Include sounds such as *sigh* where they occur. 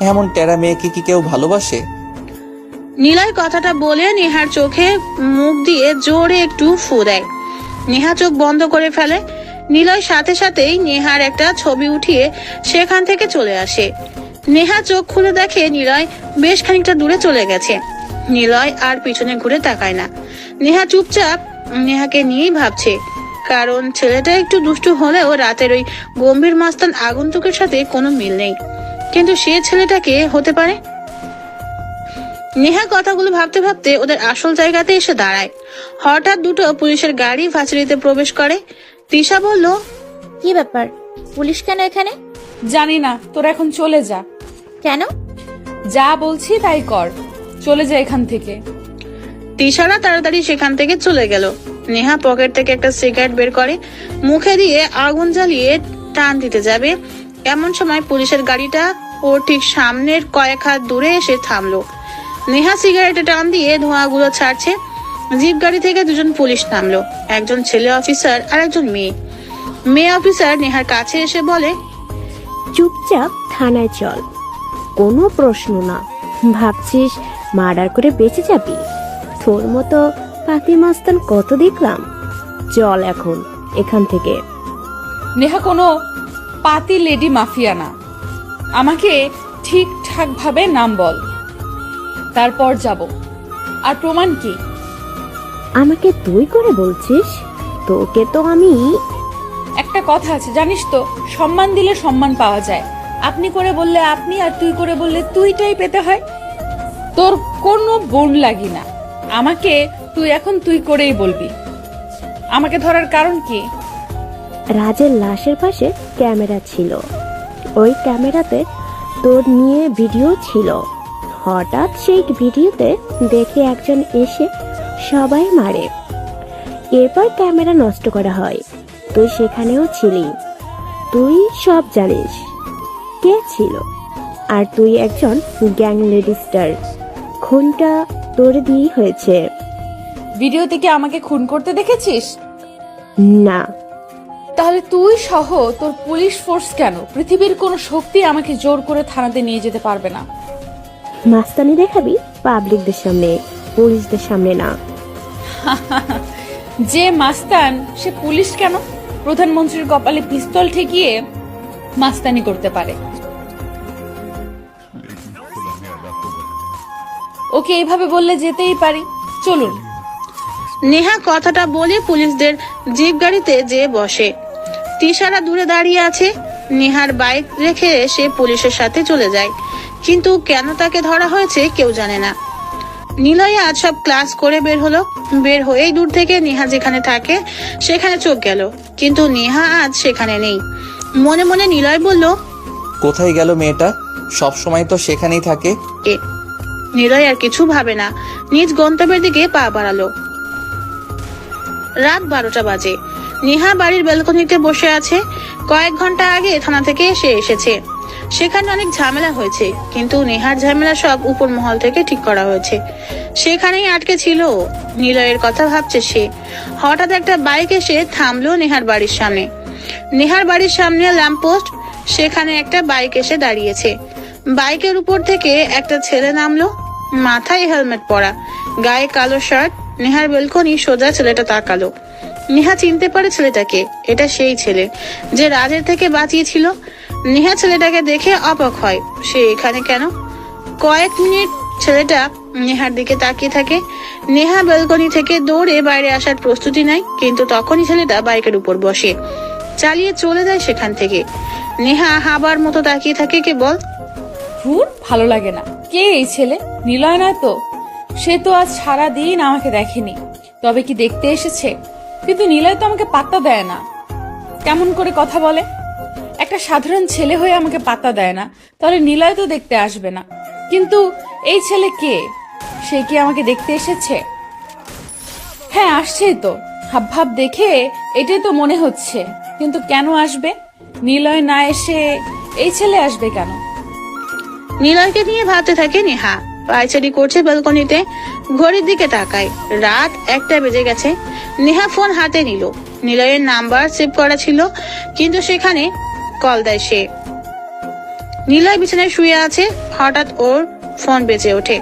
এমন টেরা মেয়েকে কি কেউ ভালোবাসে? নিলয় কথাটা বলে নেহার চোখে মুখ দিয়ে জোরে একটু ফু দেয়। নেহা চোখ বন্ধ করে ফেলে। নিলয় সাথে সাথেই নেহার একটা ছবি উঠিয়ে সেখান থেকে চলে আসে। নেহা চোখ খুলে দেখে নিলয় বেশ খানিকটা দূরে চলে গেছে। নিলয় আর পিছনে ঘুরে তাকায় না। নেহা চুপচাপ নেহাকে নিয়েই ভাবছে। কারণ ছেলেটা একটু দুষ্টু হলেও রাতের ওই গম্ভীর মাস্তান আগন্তুকের সাথে কোনো মিল নেই। কিন্তু সে ছেলেটাকে হতে পারে? নেহা কথাগুলো ভাবতে ভাবতে ওদের আসল জায়গাতে এসে দাঁড়ায়। হঠাৎ দুটো পুলিশের গাড়ি ফাঁচড়িতে প্রবেশ করে। তিশা বলল কি ব্যাপার? পুলিশ কেন এখানে? জানি না তোর এখন চলে যা। কেন? যা বলছি তাই কর চলে যা এখান থেকে। তিশারা তাড়াতাড়ি সেখান থেকে চলে গেল। নেহা পকেট থেকে একটা সিগারেট বের করে মুখে দিয়ে আগুন জ্বালিয়ে টান দিতে যাবে। এমন সময় পুলিশের গাড়িটা ওর ঠিক সামনের কয়েক হাত দূরে এসে থামলো। নেহা সিগারেটে টান দিয়ে ধোঁয়াগুলো ছাড়ছে। জিপ গাড়ি থেকে দুজন পুলিশ নামলো। একজন ছেলে অফিসার আর একজন মেয়ে। মেয়ে অফিসার নেহার কাছে এসে বলে চুপচাপ থানায় চল। কোনো প্রশ্ন না। ভাবছিস মার্ডার করে বেঁচে যাবি? তোর মতো পাতি মাস্তান কত দেখলাম? চল এখন এখান থেকে। নেহা কোনো পাতি লেডি মাফিয়া না আমাকে ঠিকঠাক ভাবে নাম বল। তারপর যাব। আর প্রমাণ কি? আমাকে তুই করে বলছিস? তোকে তো আমি একটা কথা আছে জানিস তো? সম্মান দিলে সম্মান পাওয়া যায়। আপনি করে বললে আপনি আর তুই করে বললে তুইটাই পেতে হয়। তোর কোনো বোন লাগি না। আমাকে তুই এখন তুই করেই বলবি। আমাকে ধরার কারণ কি? রাজের লাশের পাশে ক্যামেরা ছিল। ওই ক্যামেরাতে তোর নিয়ে ভিডিও ছিল। হঠাৎ সেই ভিডিওতে দেখে একজন এসে সবাই মারে। এরপর ক্যামেরা নষ্ট করা হয়। তুই সেখানেও ছিলি। তুই সব জানিস। কে ছিল? আর তুই একজন গ্যাং লেডিস্টার খুনটা তোর দিয়েই হয়েছে। ভিডিও থেকে আমাকে খুন করতে দেখেছিস? না। তাহলে তুই সহ তোর পুলিশ ফোর্স কেন? পৃথিবীর কোনো শক্তি আমাকে জোর করে থানাতে নিয়ে যেতে পারবে না। মাস্তানি দেখাবি? পাবলিকদের সামনে পুলিশদের সামনে না। *laughs* যে মাস্তান সে পুলিশ কেন? প্রধানমন্ত্রীর কপালে পিস্তল ঠেকিয়ে মাস্তানি করতে পারে। ওকে এইভাবে বললে যেতেই পারি। চলুন। নেহা কথাটা বলে পুলিশদের জিপ গাড়িতে যে বসে। তিশারা দূরে দাঁড়িয়ে আছে। নেহার বাইক রেখে সে পুলিশের সাথে চলে যায়। কিন্তু কেন তাকে ধরা হয়েছে কেউ জানে না। নিলয় আজ সব ক্লাস করে বের হলো। বের হয়েই দূর থেকে নেহা যেখানে থাকে সেখানে চোখ গেল। কিন্তু নেহা আজ সেখানে নেই। মনে মনে নিলয় বলল কোথায় গেল মেয়েটা? সব সময় তো সেখানেই থাকে। এ নিলয় আর কিছু ভাবে না। নিজ গন্তব্যের দিকে পা বাড়ালো। রাত বারোটা বাজে। নেহা বাড়ির ব্যালকনিতে বসে আছে। কয়েক ঘণ্টা আগে থানা থেকে সে এসেছে। সেখানে অনেক ঝামেলা হয়েছে, কিন্তু নেহার ঝামেলা সব উপর মহল থেকে ঠিক করা হয়েছে। সেখানেই আটকে ছিল, নিলয়ের কথা ভাবছে সে। হঠাৎ একটা বাইক এসে থামলো নেহার বাড়ির সামনে। নেহার বাড়ির সামনে ল্যাম্পপোস্ট সেখানে একটা বাইক এসে দাঁড়িয়েছে। বাইকের উপর থেকে একটা ছেলে নামলো, মাথায় হেলমেট পরা, গায়ে কালো শার্ট, নেহার বেলকনি সোজা ছেলেটা তাকালো। নেহা চিনতে পারে ছেলেটাকে। এটা সেই ছেলে যে রাজের থেকে বাঁচিয়েছিল। নেহা ছেলেটাকে দেখে অবাক হয়, সে এখানে কেন? কয়েক মিনিট ছেলেটা নেহার দিকে তাকিয়ে থাকে। নেহা বেলকনি থেকে দৌড়ে বাইরে আসার প্রস্তুতি নেয়, কিন্তু তখনই ছেলেটা বাইকের উপর বসে। চালিয়ে চলে যায় সেখান থেকে। নেহা হাবার মতো তাকিয়ে থাকে কেবল। ধুর, ভালো লাগে না। কে এই ছেলে? নিলয় নয় তো? সে তো আজ সারা দিন আমাকে দেখেনি। তবে কি দেখতে এসেছে? কিন্তু নিলয় তো আমাকে পাত্তা দেয় না। কেমন করে কথা বলে? একটা সাধারণ ছেলে হয়ে আমাকে পাত্তা দেয় না। তাহলে নিলয় তো দেখতে আসবে না। কিন্তু এই ছেলে কে? সে কি আমাকে দেখতে এসেছে? হ্যাঁ আসছেই তো। হাব ভাব দেখে এটাই তো মনে হচ্ছে। কিন্তু কেন আসবে? নিলয় না এসে এই ছেলে আসবে কেন? নিলয়কে নিয়ে ভাবতে থাকে নেহা। পায়চারি করছে ব্যালকনিতে ঘড়ির দিকে তাকায়। রাত একটা বেজে গেছে। নেহা ফোন হাতে নিল। নিলয়ের নাম্বার সেভ করা ছিল, কিন্তু সেখানে কল দেয় সে। নিলয় বিছানায় শুয়ে আছে, হঠাৎ ওর ফোন বেজে ওঠে।